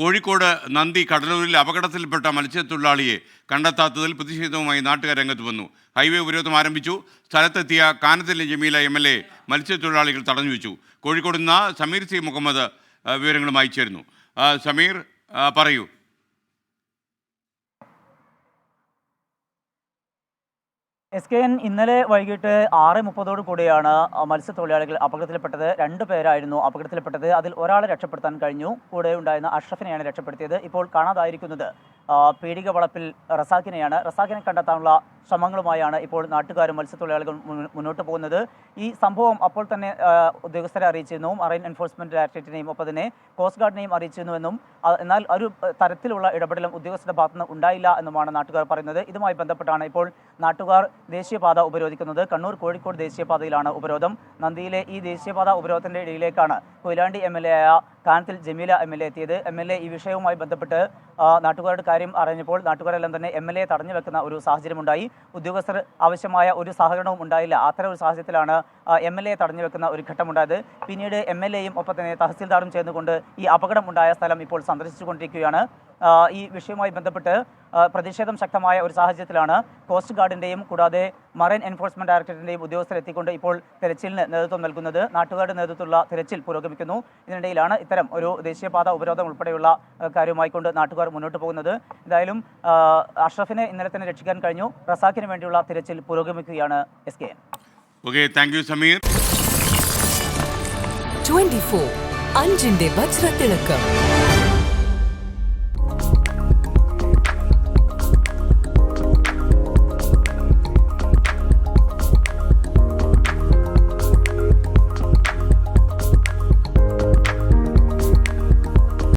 കോഴിക്കോട് നന്ദി കടലൂരിൽ അപകടത്തിൽപ്പെട്ട മത്സ്യത്തൊഴിലാളിയെ കണ്ടെത്താത്തതിൽ പ്രതിഷേധവുമായി നാട്ടുകാർ രംഗത്ത് വന്നു. ഹൈവേ ഉപരോധം ആരംഭിച്ചു. സ്ഥലത്തെത്തിയ കാനത്തിലെ ജമീല എം എൽ എ മത്സ്യത്തൊഴിലാളികൾ തടഞ്ഞു വെച്ചു. കോഴിക്കോട് നിന്ന് സമീർ സി മുഹമ്മദ് വിവരങ്ങളുമായി ചേരുന്നു. സമീർ പറയൂ. എസ് കെ എൻ ഇന്നലെ വൈകിട്ട് ആറ് മുപ്പതോടു കൂടിയാണ് മത്സ്യത്തൊഴിലാളികൾ അപകടത്തിൽപ്പെട്ടത്. രണ്ട് പേരായിരുന്നു അപകടത്തിൽപ്പെട്ടത്. അതിൽ ഒരാളെ രക്ഷപ്പെടുത്താൻ കഴിഞ്ഞു. കൂടെ ഉണ്ടായിരുന്ന അഷ്റഫിനെയാണ് രക്ഷപ്പെടുത്തിയത്. ഇപ്പോൾ കാണാതായിരിക്കുന്നത്. പീടിക വളപ്പിൽ റസാഖിനെയാണ്. റസാഖിനെ കണ്ടെത്താനുള്ള ശ്രമങ്ങളുമായാണ് ഇപ്പോൾ നാട്ടുകാരും മത്സ്യത്തൊഴിലാളികളും മുന്നോട്ട് പോകുന്നത്. ഈ സംഭവം അപ്പോൾ തന്നെ ഉദ്യോഗസ്ഥരെ അറിയിച്ചിരുന്നു. മറൈൻ എൻഫോഴ്സ്മെന്റ് ഡയറക്ടറേറ്റിനെയും ഒപ്പം തന്നെ കോസ്റ്റ് ഗാർഡിനെയും അറിയിച്ചിരുന്നുവെന്നും എന്നാൽ ഒരു തരത്തിലുള്ള ഇടപെടലും ഉദ്യോഗസ്ഥരുടെ ഭാഗത്തുനിന്ന് ഉണ്ടായില്ല എന്നുമാണ് നാട്ടുകാർ പറയുന്നത്. ഇതുമായി ബന്ധപ്പെട്ടാണ് ഇപ്പോൾ നാട്ടുകാർ ദേശീയപാത ഉപരോധിക്കുന്നത്. കണ്ണൂർ കോഴിക്കോട് ദേശീയപാതയിലാണ് ഉപരോധം. നന്ദിയിലെ ഈ ദേശീയപാത ഉപരോധത്തിന്റെ ഇടയിലേക്കാണ് കൊയിലാണ്ടി എം എൽ എ ആയ Kanathil Jameela M L A എത്തിയത്. എം എൽ എ ഈ വിഷയവുമായി ബന്ധപ്പെട്ട് നാട്ടുകാരുടെ കാര്യം അറിഞ്ഞപ്പോൾ നാട്ടുകാരെല്ലാം തന്നെ എം എൽ എ തടഞ്ഞു വെക്കുന്ന ഒരു സാഹചര്യമുണ്ടായി. ഉദ്യോഗസ്ഥർ ആവശ്യമായ ഒരു സഹകരണവും ഉണ്ടായില്ല. അത്തരം ഒരു സാഹചര്യത്തിലാണ് എം എൽ എ തടഞ്ഞു വെക്കുന്ന ഒരു ഘട്ടമുണ്ടായത്. പിന്നീട് എം എൽ എയും ഒപ്പം തന്നെ തഹസിൽദാറും ചേർന്നുകൊണ്ട് ഈ അപകടം ഉണ്ടായ സ്ഥലം ഇപ്പോൾ സന്ദർശിച്ചുകൊണ്ടിരിക്കുകയാണ്. ഈ വിഷയവുമായി ബന്ധപ്പെട്ട് പ്രതിഷേധം ശക്തമായ ഒരു സാഹചര്യത്തിലാണ് കോസ്റ്റ് ഗാർഡിന്റെയും കൂടാതെ മറൈൻ എൻഫോഴ്സ്മെന്റ് ഡയറക്ടറേറ്റിന്റെയും ഉദ്യോഗസ്ഥർ എത്തിക്കൊണ്ട് ഇപ്പോൾ തെരച്ചിലിന് നേതൃത്വം നൽകുന്നത്. നാട്ടുകാരുടെ നേതൃത്വത്തിലുള്ള തെരച്ചിൽ പുരോഗമിക്കുന്നു. ഇതിനിടയിലാണ് ഇത്തരം ഒരു ദേശീയപാത ഉപരോധം ഉൾപ്പെടെയുള്ള കാര്യമായിക്കൊണ്ട് കാര്യവുമായിക്കൊണ്ട് നാട്ടുകാർ മുന്നോട്ട് പോകുന്നത്. എന്തായാലും അഷ്റഫിനെ ഇന്നലെ തന്നെ രക്ഷിക്കാൻ കഴിഞ്ഞു. റസാഖിന് വേണ്ടിയുള്ള തിരച്ചിൽ പുരോഗമിക്കുകയാണ് S K okay thank you Sameer twenty four അഞ്ചിന്റെ വജ്രത്തിളക്കം.